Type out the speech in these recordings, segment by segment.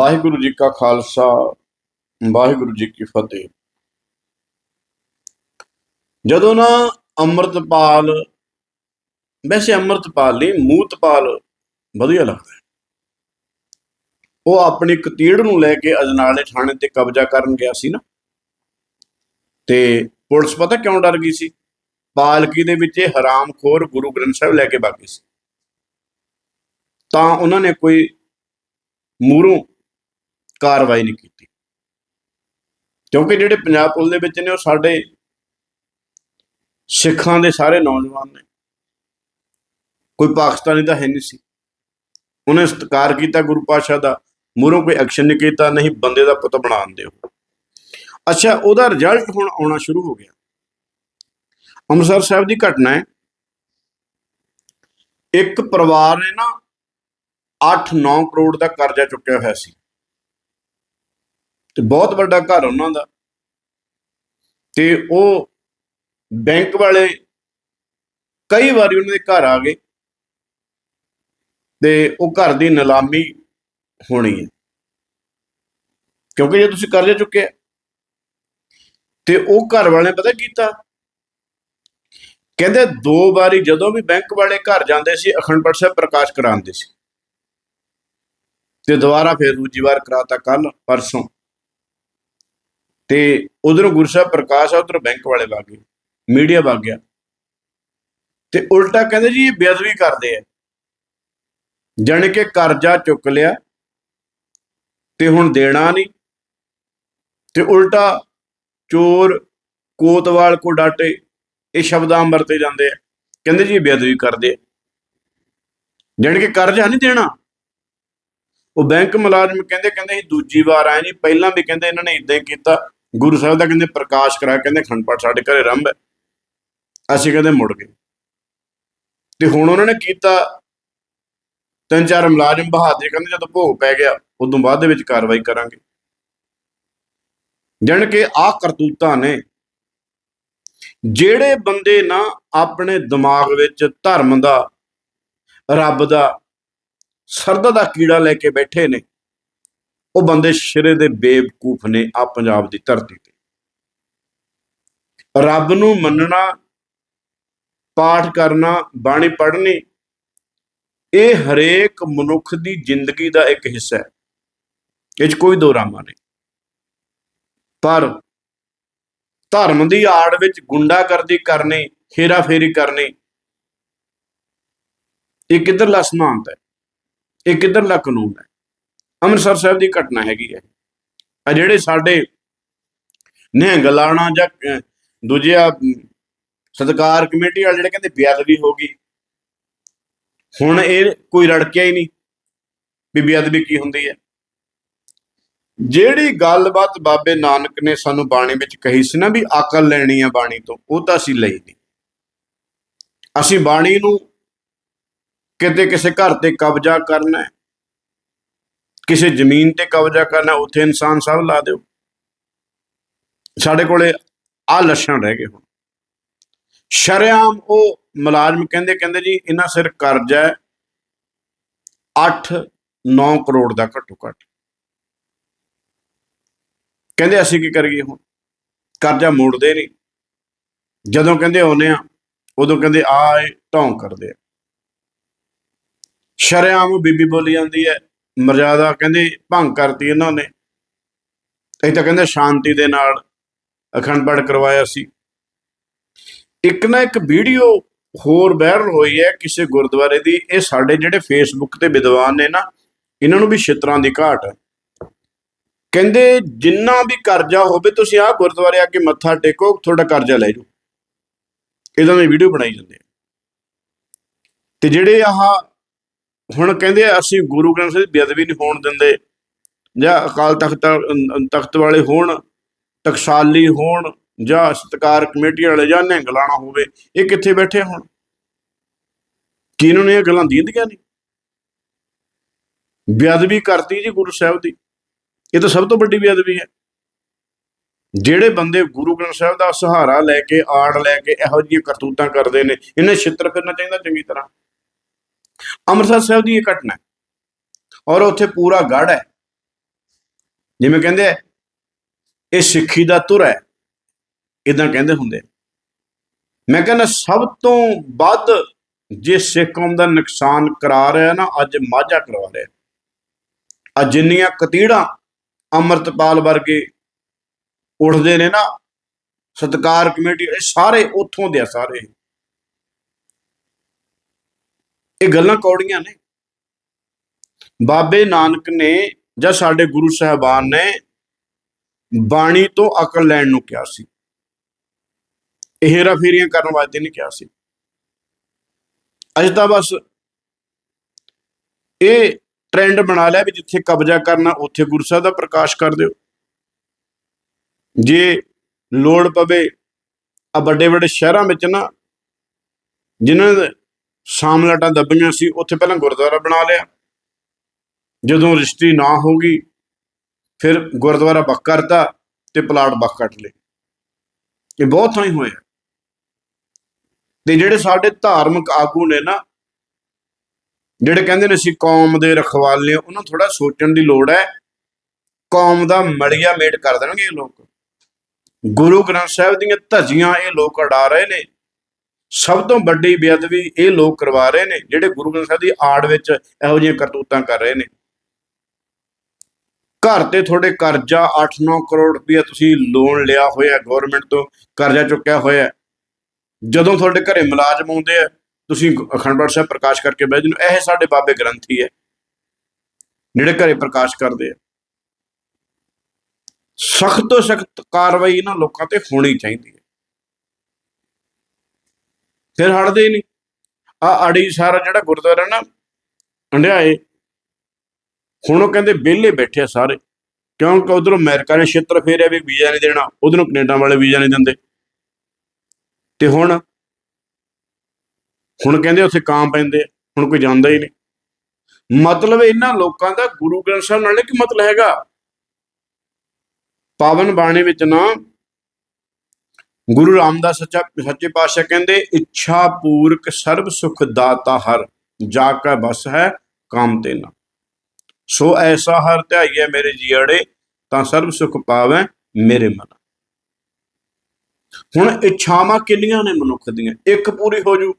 ਵਾਹਿਗੁਰੂ ਜੀ ਕਾ ਖਾਲਸਾ, ਵਾਹਿਗੁਰੂ ਜੀ ਕੀ ਫਤਿਹ। ਜਦੋਂ ਨਾ ਅੰਮ੍ਰਿਤਪਾਲ, ਵੈਸੇ ਅੰਮ੍ਰਿਤਪਾਲ ਨਹੀਂ, ਮੂਤਪਾਲ ਵਧੀਆ ਲੱਗਦਾ। ਉਹ ਆਪਣੀ ਕਤੀੜ ਨੂੰ ਲੈ ਕੇ ਅਜਨਾਲੇ ਥਾਣੇ ਤੇ ਕਬਜ਼ਾ ਕਰਨ ਗਿਆ ਸੀ ਨਾ। ਤੇ ਪੁਲਿਸ ਪਤਾ ਕਿਉਂ ਡਰ ਗਈ ਸੀ? ਪਾਲਕੀ ਦੇ ਵਿੱਚ ਇਹ ਹਰਾਮਖੋਰ ਗੁਰੂ ਗ੍ਰੰਥ ਸਾਹਿਬ ਲੈ ਕੇ ਬਾਕੀ ਸੀ। ਤਾਂ ਉਹਨਾਂ ਨੇ ਕੋਈ ਮੂਰੋਂ ਕਾਰਵਾਈ ਨਹੀਂ ਕੀਤੀ। ਕਿਉਂਕਿ ਜਿਹੜੇ ਪੰਜਾਬ ਪੁਲਿਸ ਦੇ ਵਿੱਚ ਨੇ, ਉਹ ਸਾਡੇ ਸਿੱਖਾਂ ਦੇ ਸਾਰੇ ਨੌਜਵਾਨ ਨੇ। ਕੋਈ ਪਾਕਿਸਤਾਨੀ ਤਾਂ ਹੈ ਨਹੀਂ ਸੀ। ਉਹਨੇ ਸਤਿਕਾਰ ਕੀਤਾ ਗੁਰੂ ਪਾਤਸ਼ਾਹ ਦਾ, ਮੂਹਰੋਂ ਕੋਈ ਐਕਸ਼ਨ ਨਹੀਂ ਕੀਤਾ ਨਹੀਂ ਬੰਦੇ ਦਾ ਪੁੱਤ ਬਣਾਉਣ ਦਿਓ ਅੱਛਾ, ਉਹਦਾ ਰਿਜ਼ਲਟ ਹੁਣ ਆਉਣਾ ਸ਼ੁਰੂ ਹੋ ਗਿਆ। ਅੰਮ੍ਰਿਤਸਰ ਸਾਹਿਬ ਦੀ ਘਟਨਾ ਹੈ। ਇੱਕ ਪਰਿਵਾਰ ਨੇ ਨਾ 8-9 ਕਰੋੜ ਦਾ ਕਰਜ਼ਾ ਚੁੱਕਿਆ ਹੋਇਆ ਸੀ। ਤੇ ਬਹੁਤ ਵੱਡਾ ਘਰ ਉਹਨਾਂ ਦਾ। ਤੇ ਉਹ ਬੈਂਕ ਵਾਲੇ ਕਈ ਵਾਰੀ ਉਹਨਾਂ ਦੇ ਘਰ ਆ ਗਏ ਤੇ ਉਹ ਘਰ ਦੀ ਨਿਲਾਮੀ ਹੋਣੀ ਹੈ। ਕਿਉਂਕਿ ਜੇ ਤੁਸੀਂ ਕਰਜ਼ਾ ਚੁੱਕਿਆ ਤੇ ਉਹ ਘਰ ਵਾਲਿਆਂ ਨੇ ਪਤਾ ਕੀਤਾ? ਕਹਿੰਦੇ ਦੋ ਵਾਰੀ ਜਦੋਂ ਵੀ ਬੈਂਕ ਵਾਲੇ ਘਰ ਜਾਂਦੇ ਸੀ, ਅਖੰਡ ਪਾਠ ਸਾਹਿਬ ਪ੍ਰਕਾਸ਼ ਕਰਾਉਂਦੇ ਸੀ। ਤੇ ਦੁਬਾਰਾ ਫਿਰ ਦੂਜੀ ਵਾਰ ਕਰਾਤਾ ਕੱਲ ਪਰਸੋਂ। ਤੇ ਉਧਰੋਂ ਗੁਰੂ ਸਾਹਿਬ ਪ੍ਰਕਾਸ਼ ਆ, ਉਧਰ ਬੈਂਕ ਵਾਲੇ ਵਗ ਗਏ, ਮੀਡੀਆ ਵਗ ਗਿਆ। ਤੇ ਉਲਟਾ ਕਹਿੰਦੇ ਜੀ ਇਹ ਬੇਅਦਬੀ ਕਰਦੇ ਆ। ਜਾਣੀ ਕਿ ਕਰਜ਼ਾ ਚੁੱਕ ਲਿਆ ਤੇ ਹੁਣ ਦੇਣਾ ਨਹੀਂ। ਤੇ ਉਲਟਾ ਚੋਰ, ਕੋਤਵਾਲ ਕੋ ਡਾਟੇ ਇਹ ਸ਼ਬਦਾਂ ਵਰਤੇ ਜਾਂਦੇ ਆ। ਕਹਿੰਦੇ ਜੀ ਇਹ ਬੇਅਦਬੀ ਕਰਦੇ ਆ। ਜਾਣੀ ਕਿ ਕਰਜ਼ਾ ਨਹੀਂ ਦੇਣਾ। ਉਹ ਬੈਂਕ ਮੁਲਾਜ਼ਮ ਕਹਿੰਦੇ ਕਹਿੰਦੇ ਅਸੀਂ ਦੂਜੀ ਵਾਰ ਆਏ ਨਹੀਂ, ਪਹਿਲਾਂ ਵੀ ਕਹਿੰਦੇ ਇਹਨਾਂ ਨੇ ਇਦਾਂ ਹੀ ਕੀਤਾ। ਗੁਰੂ ਸਾਹਿਬ ਦਾ ਕਹਿੰਦੇ ਪ੍ਰਕਾਸ਼ ਕਰਾ ਕਹਿੰਦੇ ਖੰਡ ਪਾਠ ਸਾਡੇ ਘਰੇ ਰੰਭ ਹੈ। ਅਸੀਂ ਕਹਿੰਦੇ ਮੁੜ ਗਏ। ਤੇ ਹੁਣ ਉਹਨਾਂ ਨੇ ਕੀਤਾ ਤਿੰਨ ਚਾਰ ਮੁਲਾਜ਼ਮ ਬਹਾਦਰ ਕਹਿੰਦੇ ਜਦੋਂ ਭੋਗ ਪੈ ਗਿਆ, ਉਦੋਂ ਬਾਅਦ ਦੇ ਵਿੱਚ ਕਾਰਵਾਈ ਕਰਾਂਗੇ। ਜਣ ਕਿ ਆਹ ਕਰਤੂਤਾਂ ਨੇ, ਜਿਹੜੇ ਬੰਦੇ ਨਾ ਆਪਣੇ ਦਿਮਾਗ ਵਿੱਚ ਧਰਮ ਦਾ, ਰੱਬ ਦਾ, ਸਰਦਾ ਦਾ ਕੀੜਾ ਲੈ ਕੇ ਬੈਠੇ ਨੇ ਉਹ ਬੰਦੇ ਸ਼ਿਰੇ ਦੇ ਬੇਵਕੂਫ ਨੇ ਆ ਪੰਜਾਬ ਦੀ ਧਰਤੀ ਤੇ। ਰੱਬ ਨੂੰ ਮੰਨਣਾ, ਪਾਠ ਕਰਨਾ, ਬਾਣੀ ਪੜ੍ਹਨੀ, ਇਹ ਹਰੇਕ ਮਨੁੱਖ ਦੀ ਜ਼ਿੰਦਗੀ ਦਾ ਇੱਕ ਹਿੱਸਾ ਹੈ। ਇਹ 'ਚ ਕੋਈ ਦੋ ਰਾਮਾ ਨਹੀਂ। ਪਰ ਧਰਮ ਦੀ ਆੜ ਵਿੱਚ ਗੁੰਡਾਗਰਦੀ ਕਰਨੀ, ਹੇਰਾਫੇਰੀ ਕਰਨੀ, ਇਹ ਕਿੱਧਰਲਾ ਸਿਧਾਂਤ ਹੈ? ਇਹ ਕਿੱਧਰਲਾ ਕਾਨੂੰਨ ਹੈ? ਅੰਮ੍ਰਿਤਸਰ ਸਾਹਿਬ ਦੀ ਘਟਨਾ ਹੈਗੀ ਹੈ। ਆ ਜਿਹੜੇ ਸਾਡੇ ਨਿਹੰਗ ਲਾਣਾ ਜਾਂ ਅਹ, ਦੂਜੇ ਸਤਕਾਰ ਕਮੇਟੀ ਵਾਲੇ ਜਿਹੜੇ ਕਹਿੰਦੇ ਬੇਅਦਬੀ ਹੋ ਗਈ। ਹੁਣ ਇਹ ਕੋਈ ਰੜਕਿਆ ਹੀ ਨਹੀਂ ਵੀ ਬੇਅਦਬੀ ਕੀ ਹੁੰਦੀ ਹੈ। ਜਿਹੜੀ ਗੱਲਬਾਤ ਬਾਬੇ ਨਾਨਕ ਨੇ ਸਾਨੂੰ ਬਾਣੀ ਵਿੱਚ ਕਹੀ ਸੀ ਨਾ ਵੀ ਅਕਲ ਲੈਣੀ ਆ ਬਾਣੀ ਤੋਂ ਉਹ ਤਾਂ ਅਸੀਂ ਲਈ ਨਹੀਂ। ਅਸੀਂ ਬਾਣੀ ਨੂੰ ਕਿਤੇ ਕਿਸੇ ਘਰ ਤੇ ਕਬਜ਼ਾ ਕਰਨਾ ਹੈ। ਕਿਸੇ ਜ਼ਮੀਨ ਤੇ ਕਬਜ਼ਾ ਕਰਨਾ, ਉੱਥੇ ਇਨਸਾਨ ਸਭ ਲਾ ਦਿਓ। ਸਾਡੇ ਕੋਲੇ ਆ ਲੱਛਣ ਰਹਿ ਗਏ ਹੁਣ। ਸ਼ਰਿਆਮ ਉਹ ਮੁਲਾਜ਼ਮ ਕਹਿੰਦੇ ਕਹਿੰਦੇ ਜੀ, ਇਹਨਾਂ ਸਿਰ ਕਰਜ਼ਾ ਹੈ 8 9 ਕਰੋੜ ਦਾ ਘੱਟੋ ਘੱਟ। ਕਹਿੰਦੇ, ਅਸੀਂ ਕੀ ਕਰੀਏ ਹੁਣ? ਕਰਜ਼ਾ ਮੋੜਦੇ ਨਹੀਂ। ਜਦੋਂ ਕਹਿੰਦੇ ਆਉਨੇ ਆ ਉਦੋਂ ਕਹਿੰਦੇ ਆਏ ਇਹ ਢੌਂ ਕਰਦੇ ਆ। ਸ਼ਰਿਆਮ ਬੀਬੀ ਬੋਲੀ ਜਾਂਦੀ ਹੈ ਮਰਜ਼ਾਦਾ ਕਹਿੰਦੇ ਭੰਗ ਕਰਤੀ ਇਹਨਾਂ ਨੇ। ਇਹ ਤਾਂ ਕਹਿੰਦੇ ਸ਼ਾਂਤੀ ਦੇ ਨਾਲ ਅਖੰਡ ਪਾਠ ਕਰਵਾਇਆ ਸੀ। ਇੱਕ ਨਾ ਇੱਕ ਵੀਡੀਓ ਹੋਰ ਵਾਇਰਲ ਹੋਈ ਹੈ ਕਿਸੇ ਗੁਰਦੁਆਰੇ ਦੀ। ਇਹ ਸਾਡੇ ਜਿਹੜੇ ਫੇਸਬੁੱਕ ਤੇ ਵਿਦਵਾਨ ਨੇ ਨਾ, ਇਹਨਾਂ ਨੂੰ ਵੀ ਛਿੱਤਰਾਂ ਦੀ ਘਾਟ ਹੈ। ਕਹਿੰਦੇ ਜਿੰਨਾ ਵੀ ਕਰਜ਼ਾ ਹੋਵੇ ਤੁਸੀਂ ਆਹ ਗੁਰਦੁਆਰੇ ਆ ਕੇ ਮੱਥਾ ਟੇਕੋ, ਤੁਹਾਡਾ ਕਰਜ਼ਾ ਲੈ ਜਾਓ। ਇਹਦਾ ਦੀ ਵੀਡੀਓ ਬਣਾਈ ਜਾਂਦੇ ਤੇ ਜਿਹੜੇ ਆਹ ਹੁਣ ਕਹਿੰਦੇ ਅਸੀਂ ਗੁਰੂ ਗ੍ਰੰਥ ਸਾਹਿਬ ਦੀ ਬੇਅਦਬੀ ਨਹੀਂ ਹੋਣ ਦਿੰਦੇ ਜਾਂ ਅਕਾਲ ਤਖਤ ਤਖਤ ਵਾਲੇ ਹੋਣ, ਟਕਸਾਲੀ ਹੋਣ ਜਾਂ ਸਤਕਾਰ ਕਮੇਟੀ ਵਾਲੇ ਜਾਂ ਨਿਹੰਗ ਲਾਣਾ ਹੋਵੇ, ਇਹ ਕਿੱਥੇ ਬੈਠੇ ਹੁਣ? ਕੀ ਇਹਨਾਂ ਨੂੰ ਇਹ ਗੱਲਾਂ ਦੀਂਦੀਆਂ ਨਹੀਂ? ਬੇਅਦਬੀ ਕਰਤੀ ਜੀ ਗੁਰੂ ਸਾਹਿਬ ਦੀ। ਇਹ ਤਾਂ ਸਭ ਤੋਂ ਵੱਡੀ ਬੇਅਦਬੀ ਹੈ। ਜਿਹੜੇ ਬੰਦੇ ਗੁਰੂ ਗ੍ਰੰਥ ਸਾਹਿਬ ਦਾ ਸਹਾਰਾ ਲੈ ਕੇ, ਆੜ ਲੈ ਕੇ ਇਹੋ ਜਿਹੀਆਂ ਕਰਤੂਤਾਂ ਕਰਦੇ ਨੇ, ਇਹਨੇ ਛਿੱਤਰ ਫਿਰਨਾ ਚਾਹੀਦਾ ਚੰਗੀ ਤਰ੍ਹਾਂ। ਅੰਮ੍ਰਿਤਸਰ ਸਾਹਿਬ ਦੀ ਇਹ ਘਟਨਾ ਔਰ ਉੱਥੇ ਪੂਰਾ ਗੜ ਹੈ। ਜਿਵੇਂ ਕਹਿੰਦੇ ਇਹ ਸਿੱਖੀ ਦਾ ਤੁਰ ਹੈ। ਇਦਾਂ ਕਹਿੰਦੇ ਹੁੰਦੇ ਮੈਂ ਕਹਿੰਦਾ, ਸਭ ਤੋਂ ਵੱਧ ਜੇ ਸਿੱਖ ਕੌਮ ਦਾ ਨੁਕਸਾਨ ਕਰਾ ਰਿਹਾ ਨਾ, ਅੱਜ ਮਾਝਾ ਕਰਵਾ ਰਿਹਾ ਅੱਜ ਜਿੰਨੀਆਂ ਕਤੀੜਾਂ ਅੰਮ੍ਰਿਤਪਾਲ ਵਰਗੇ ਉੱਠਦੇ ਨੇ ਨਾ, ਸਤਕਾਰ ਕਮੇਟੀ, ਇਹ ਸਾਰੇ ਉੱਥੋਂ ਦੇ ਆ, ਸਾਰੇ। ਇਹ ਗੱਲਾਂ ਕੌੜੀਆਂ ਨੇ। ਬਾਬੇ ਨਾਨਕ ਨੇ ਜਾਂ ਸਾਡੇ ਗੁਰੂ ਸਾਹਿਬਾਨ ਨੇ ਬਾਣੀ ਤੋਂ ਅਕਲ ਲੈਣ ਨੂੰ ਕਿਹਾ ਸੀ। ਇਹ ਹੇਰਾ ਫੇਰੀਆਂ ਕਰਨ ਵਾਸਤੇ ਨਹੀਂ ਕਿਹਾ ਸੀ। ਅੱਜ ਤਾਂ ਬਸ ਇਹ ਟ੍ਰੈਂਡ ਬਣਾ ਲਿਆ ਵੀ ਜਿੱਥੇ ਕਬਜ਼ਾ ਕਰਨਾ, ਉੱਥੇ ਗੁਰੂ ਸਾਹਿਬ ਦਾ ਪ੍ਰਕਾਸ਼ ਕਰ ਦਿਓ। ਜੇ ਲੋੜ ਪਵੇ ਆ ਵੱਡੇ ਵੱਡੇ ਸ਼ਹਿਰਾਂ ਵਿੱਚ ਨਾ, ਜਿਨ੍ਹਾਂ ਦੇ ਸਾਮਲਾਟਾਂ ਦੱਬੀਆਂ ਸੀ ਉੱਥੇ ਪਹਿਲਾਂ ਗੁਰਦੁਆਰਾ ਬਣਾ ਲਿਆ। ਜਦੋਂ ਰਜਿਸਟਰੀ ਨਾ ਹੋ ਗਈ ਫਿਰ ਗੁਰਦੁਆਰਾ ਬੱਕ ਕਰਤਾ ਤੇ ਪਲਾਟ ਬੱਕ ਕੱਟ ਲਏ। ਇਹ ਬਹੁਤ ਥਾਈਂ ਹੋਇਆ। ਤੇ ਜਿਹੜੇ ਸਾਡੇ ਧਾਰਮਿਕ ਆਗੂ ਨੇ ਨਾ ਜਿਹੜੇ ਕਹਿੰਦੇ ਨੇ ਅਸੀਂ ਕੌਮ ਦੇ ਰਖਵਾਲੇ ਹਾਂ, ਉਹਨਾਂ ਥੋੜਾ ਸੋਚਣ ਦੀ ਲੋੜ ਹੈ। ਕੌਮ ਦਾ ਮੜੀਆ ਮੇਟ ਕਰ ਦੇਣਗੇ ਇਹ ਲੋਕ। ਗੁਰੂ ਗ੍ਰੰਥ ਸਾਹਿਬ ਦੀਆਂ ਧੱਜੀਆਂ ਇਹ ਲੋਕ ਅਡਾ ਰਹੇ ਨੇ। ਸਭ ਤੋਂ ਵੱਡੀ ਬੇਅਦਬੀ ਇਹ ਲੋਕ ਕਰਵਾ ਰਹੇ ਨੇ, ਜਿਹੜੇ ਗੁਰੂ ਗ੍ਰੰਥ ਸਾਹਿਬ ਦੀ ਆੜ ਵਿੱਚ ਇਹੋ ਜਿਹੀਆਂ ਕਰਤੂਤਾਂ ਕਰ ਰਹੇ ਨੇ। ਘਰ ਤੇ ਤੁਹਾਡੇ ਕਰਜ਼ਾ 8-9 ਕਰੋੜ ਰੁਪਏ ਤੁਸੀਂ ਲੋਨ ਲਿਆ ਹੋਇਆ ਗਵਰਨਮੈਂਟ ਤੋਂ, ਕਰਜ਼ਾ ਚੁੱਕਿਆ ਹੋਇਆ। ਜਦੋਂ ਤੁਹਾਡੇ ਘਰੇ ਮੁਲਾਜ਼ਮ ਆਉਂਦੇ ਆ, ਤੁਸੀਂ ਅਖੰਡ ਪਾਠ ਸਾਹਿਬ ਪ੍ਰਕਾਸ਼ ਕਰਕੇ ਬਹਿ ਜਾਂਦੇ ਹੋ। ਇਹ ਸਾਡੇ ਬਾਬੇ ਗ੍ਰੰਥੀ ਹੈ ਜਿਹੜੇ ਘਰੇ ਪ੍ਰਕਾਸ਼ ਕਰਦੇ ਆ। ਸਖਤ ਤੋਂ ਸਖਤ ਕਾਰਵਾਈ ਇਹਨਾਂ ਲੋਕਾਂ ਤੇ ਹੋਣੀ ਚਾਹੀਦੀ ਹੈ। ਫਿਰ ਹਟਦੇ ਹੀ ਨਹੀਂ। ਆ ਅੜੀ ਸਾਰਾ ਜਿਹੜਾ ਗੁਰਦੁਆਰਾ ਨਾ ਹੰਡਿਆਏ ਹੁਣ ਉਹ ਕਹਿੰਦੇ ਵਿਹਲੇ ਬੈਠੇ ਸਾਰੇ। ਕਿਉਂਕਿ ਉਧਰੋਂ ਅਮਰੀਕਾ ਨੇ ਛਿੱਤਰ ਫੇਰਿਆ ਵੀ ਵੀਜ਼ਾ ਨਹੀਂ ਦੇਣਾ ਉਧਰੋਂ ਕੈਨੇਡਾ ਵਾਲੇ ਵੀਜ਼ਾ ਨਹੀਂ ਦਿੰਦੇ। ਤੇ ਹੁਣ ਹੁਣ ਕਹਿੰਦੇ ਉੱਥੇ ਕਾਂ ਪੈਂਦੇ ਆ, ਹੁਣ ਕੋਈ ਜਾਂਦਾ ਹੀ ਨਹੀਂ। ਮਤਲਬ ਇਹਨਾਂ ਲੋਕਾਂ ਦਾ ਗੁਰੂ ਗ੍ਰੰਥ ਸਾਹਿਬ ਨਾਲ ਕੀ ਮਤਲਬ ਹੈਗਾ। ਪਾਵਨ ਬਾਣੀ ਵਿੱਚ ਨਾ ਗੁਰੂ ਰਾਮਦਾਸ ਸੱਚਾ ਸੱਚੇ ਪਾਤਸ਼ਾਹ ਕਹਿੰਦੇ, ਇੱਛਾ ਪੂਰਕ ਸਰਬ ਸੁਖ ਦਾਤਾ ਹਰ, ਜਾ ਕਾ ਬਸ ਹੈ ਕਾਮ ਤੇ ਨਾ। ਸੋ ਐਸਾ ਹਰ ਧਿਆਈਐ ਮੇਰੇ ਜੀੜੇ ਤਾਂ ਸਰਬ ਸੁਖ ਪਾਵੈ ਮੇਰੇ ਮਨ। ਹੁਣ ਇੱਛਾਵਾਂ ਕਿੰਨੀਆਂ ਨੇ ਮਨੁੱਖ ਦੀਆਂ? ਇੱਕ ਪੂਰੀ ਹੋ ਜੂ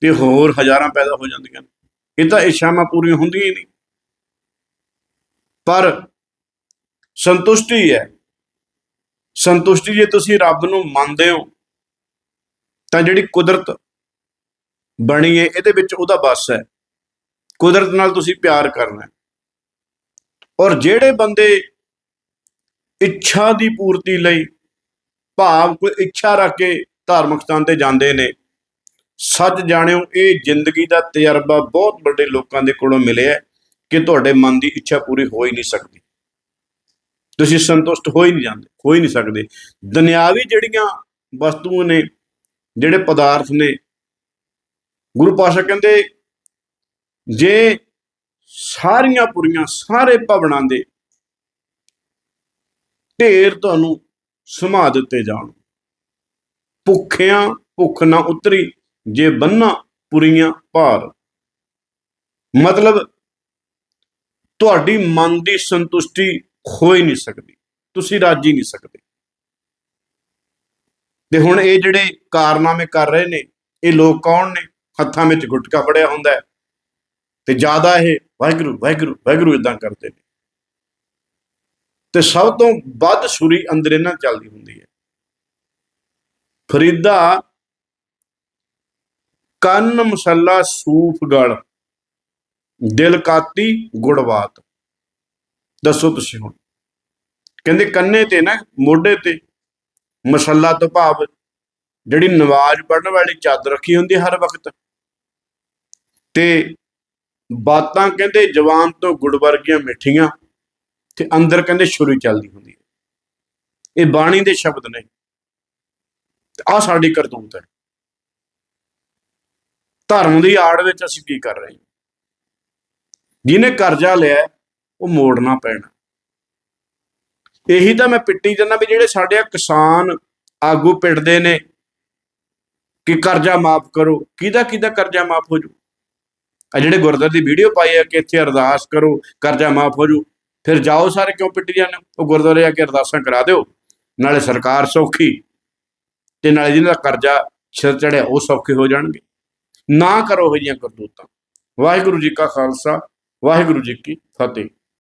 ਤੇ ਹੋਰ ਹਜ਼ਾਰਾਂ ਪੈਦਾ ਹੋ ਜਾਂਦੀਆਂ ਨੇ। ਇਹ ਤਾਂ ਇੱਛਾਵਾਂ ਪੂਰੀਆਂ ਹੁੰਦੀਆਂ ਹੀ ਨਹੀਂ। ਪਰ ਸੰਤੁਸ਼ਟੀ ਹੈ ਸੰਤੁਸ਼ਟੀ ਜੇ ਤੁਸੀਂ ਰੱਬ ਨੂੰ ਮੰਨਦੇ ਹੋ, ਤਾਂ ਜਿਹੜੀ ਕੁਦਰਤ ਬਣੀ ਹੈ, ਇਹਦੇ ਵਿੱਚ ਉਹਦਾ ਬਸ ਹੈ। ਕੁਦਰਤ ਨਾਲ ਤੁਸੀਂ ਪਿਆਰ ਕਰਨਾ ਹੈ। ਔਰ ਜਿਹੜੇ ਬੰਦੇ ਇੱਛਾ ਦੀ ਪੂਰਤੀ ਲਈ ਭਾਵ ਕੋਈ ਇੱਛਾ ਰੱਖ ਕੇ ਧਾਰਮਿਕ ਸਥਾਨ ਤੇ ਜਾਂਦੇ ਨੇ, ਸੱਚ ਜਾਣਿਓ, ਇਹ ਜ਼ਿੰਦਗੀ ਦਾ ਤਜਰਬਾ ਬਹੁਤ ਵੱਡੇ ਲੋਕਾਂ ਦੇ ਕੋਲੋਂ ਮਿਲਿਆ ਕਿ ਤੁਹਾਡੇ ਮਨ ਦੀ ਇੱਛਾ ਪੂਰੀ ਹੋ ਹੀ ਨਹੀਂ ਸਕਦੀ। ਤੁਸੀਂ ਸੰਤੁਸ਼ਟ ਹੋ ਹੀ ਨਹੀਂ ਜਾਂਦੇ, ਹੋ ਹੀ ਨਹੀਂ ਸਕਦੇ। ਦੁਨਿਆਵੀ ਜਿਹੜੀਆਂ ਵਸਤੂਆਂ ਨੇ, ਜਿਹੜੇ ਪਦਾਰਥ ਨੇ, ਗੁਰੂ ਪਾਸ਼ਾ ਕਹਿੰਦੇ, ਜੇ ਸਾਰੀਆਂ ਪੁਰੀਆਂ ਸਾਰੇ ਭਵਨਾਂ ਦੇ ਢੇਰ ਤੁਹਾਨੂੰ ਸਮਾ ਦਿੱਤੇ ਜਾਣ। ਭੁੱਖਿਆਂ ਭੁੱਖ ਨਾ ਉਤਰੀ, ਜੇ ਬੰਨਾ ਪੁਰੀਆਂ ਭਾਰ। ਮਤਲਬ ਤੁਹਾਡੀ ਮਨ ਦੀ ਸੰਤੁਸ਼ਟੀ ਹੋ ਹੀ ਨਹੀਂ ਸਕਦੀ, ਤੁਸੀਂ ਰਾਜੀ ਨਹੀਂ ਸਕਦੇ। ਤੇ ਹੁਣ ਇਹ ਜਿਹੜੇ ਕਾਰਨਾਮੇ ਕਰ ਰਹੇ ਨੇ, ਇਹ ਲੋਕ ਕੌਣ ਨੇ? ਹੱਥਾਂ ਵਿੱਚ ਗੁਟਕਾ ਫੜਿਆ ਹੁੰਦਾ ਹੈ। ਤੇ ਜ਼ਿਆਦਾ ਇਹ ਵਾਹਿਗੁਰੂ ਵਾਹਿਗੁਰੂ ਵਾਹਿਗੁਰੂ ਇਦਾਂ ਕਰਦੇ ਨੇ। ਤੇ ਸਭ ਤੋਂ ਵੱਧ ਸੁਰੀ ਅੰਦਰ ਇਹਨਾਂ ਚੱਲਦੀ ਹੁੰਦੀ ਹੈ। ਫਰੀਦਾ, ਕੰਨ ਮਸੱਲਾ ਸੂਫ ਗਲ, ਦਿਲ ਕਾਤੀ ਗੁੜਵਾਤ। ਦੱਸੋ ਤੁਸੀਂ ਹੁਣ। ਕਹਿੰਦੇ ਕੰਨੇ ਤੇ ਨਾ, ਮੋਢੇ ਤੇ, ਮਸੱਲਾ ਤੋਂ ਭਾਵ ਜਿਹੜੀ ਨਵਾਜ਼ ਪੜਨ ਵਾਲੀ ਚਾਦਰ ਰੱਖੀ ਹੁੰਦੀ ਹਰ ਵਕਤ। ਤੇ ਬਾਤਾਂ ਕਹਿੰਦੇ ਜਵਾਨ ਤੋਂ ਗੁੜ ਵਰਗੀਆਂ ਮਿੱਠੀਆਂ ਤੇ ਅੰਦਰ ਕਹਿੰਦੇ ਸ਼ੁਰੂ ਚੱਲਦੀ ਹੁੰਦੀ ਹੈ। ਇਹ ਬਾਣੀ ਦੇ ਸ਼ਬਦ ਨੇ। ਆ ਸਾਡੀ ਕਰਤੂਤ ਹੈ। ਧਰਮ ਦੀ ਆੜ ਵਿੱਚ ਅਸੀਂ ਕੀ ਕਰ ਰਹੇ ਹਾਂ? ਜਿਹਨੇ ਕਰਜ਼ਾ ਲਿਆ ਉਹ ਮੋੜਨਾ ਪੈਣਾ। ਇਹੀ ਤਾਂ ਮੈਂ ਪਿੱਟੀ ਜੰਨਾ ਵੀ ਜਿਹੜੇ ਸਾਡੇ ਕਿਸਾਨ ਆਗੂ ਪਿੱਟਦੇ ਨੇ ਕਿ ਕਰਜ਼ਾ ਮਾਫ ਕਰੋ, ਕਿਹਦਾ ਕਿਹਦਾ ਕਰਜ਼ਾ ਮਾਫ ਹੋ ਜੂ? ਆ ਜਿਹੜੇ ਗੁਰਦੁਆਰੇ ਦੀ ਵੀਡੀਓ ਪਾਈ ਹੈ ਕਿ ਇੱਥੇ ਅਰਦਾਸ ਕਰੋ, ਕਰਜ਼ਾ ਮਾਫ ਹੋ ਜੂ, ਫਿਰ ਜਾਓ ਸਾਰੇ ਕਿਉਂ ਪਿੱਟੀ ਜਾਂਦੇ ਉਹ ਗੁਰਦੁਆਰੇ ਆ ਕੇ ਅਰਦਾਸਾਂ ਕਰਾ ਦਿਓ। ਨਾਲੇ ਸਰਕਾਰ ਸੌਖੀ, ਤੇ ਨਾਲੇ ਜਿਹਨਾਂ ਦਾ ਕਰਜ਼ਾ ਸਿਰ ਚੜਿਆ ਉਹ ਸੌਖੇ ਹੋ ਜਾਣਗੇ। ਨਾ ਕਰੋ ਇਹ ਜਿਹੀਆਂ ਕਰਤੂਤਾਂ। ਵਾਹਿਗੁਰੂ ਜੀ ਕਾ ਖਾਲਸਾ, ਵਾਹਿਗੁਰੂ ਜੀ ਕੀ ਫਤਿਹ।